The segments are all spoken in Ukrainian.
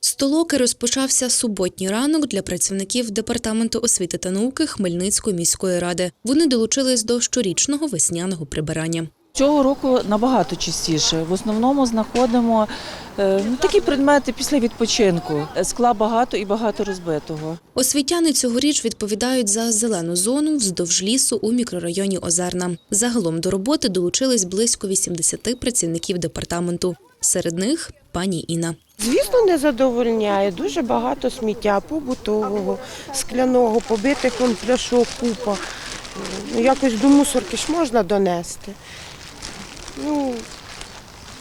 З толоки розпочався суботній ранок для працівників департаменту освіти та науки Хмельницької міської ради. Вони долучились до щорічного весняного прибирання. Цього року набагато частіше. В основному знаходимо е, ну, такі предмети після відпочинку. Скла багато і багато розбитого. Освітяни цьогоріч відповідають за зелену зону вздовж лісу у мікрорайоні Озерна. Загалом до роботи долучились близько 80 працівників департаменту. Серед них пані Інна. Звісно, не задовольняє. Дуже багато сміття побутового, скляного, побитих вон пляшок, купа. Ну, якось до мусорки ж можна донести. Ну,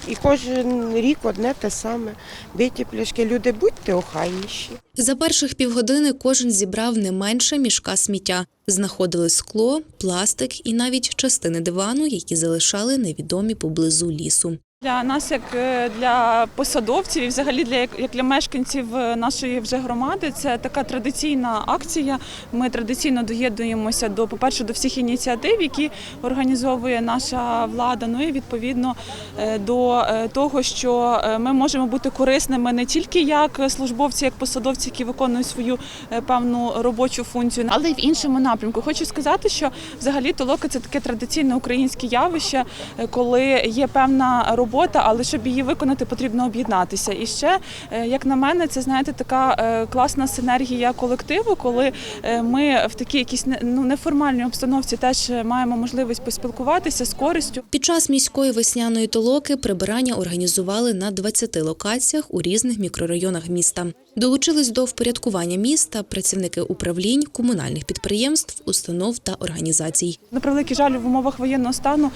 і кожен рік одне те саме. Биті пляшки. Люди, будьте охайніші. За перших півгодини кожен зібрав не менше мішка сміття. Знаходили скло, пластик і навіть частини дивану, які залишали невідомі поблизу лісу. Для нас, як е, для посадовців, і взагалі для як для мешканців е, нашої вже громади, це така традиційна акція. Ми традиційно доєднуємося до, по-перше, до всіх ініціатив, які організовує наша влада. Ну і відповідно е, до того, що ми можемо бути корисними не тільки як службовці, як посадовці, які виконують свою певну робочу функцію, але й в іншому напрямку. Хочу сказати, що взагалі толока це таке традиційне українське явище, коли є певна робота, але щоб її виконати, потрібно об'єднатися. І ще, е, як на мене, це знаєте, така е, класна синергія колективу, коли е, ми в такій якійсь ну, неформальній обстановці теж маємо можливість поспілкуватися з користю. Під час міської весняної толоки прибирання організували на 20 локаціях у різних мікрорайонах міста. Долучились до впорядкування міста працівники управлінь, комунальних підприємств, установ та організацій. На превеликий жаль, в умовах воєнного стану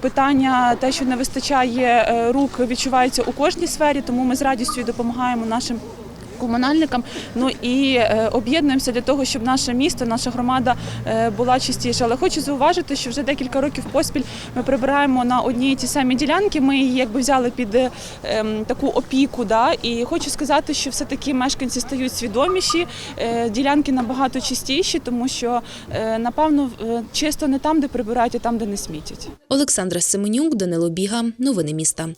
питання те, що не вистачає рук, відчувається у кожній сфері, тому ми з радістю допомагаємо нашим. Комунальникам, ну і е, об'єднуємося для того, щоб наше місто, наша громада е, була чистіша. Але хочу зауважити, що вже декілька років поспіль ми прибираємо на одній ті самі ділянки. Ми її якби взяли під е, ем, таку опіку. Да? І хочу сказати, що все таки мешканці стають свідоміші, ділянки набагато чистіші, тому що напевно чисто не там, де прибирають, а там, де не смітять. Олександра Семенюк, Данило Біга. Новини міста.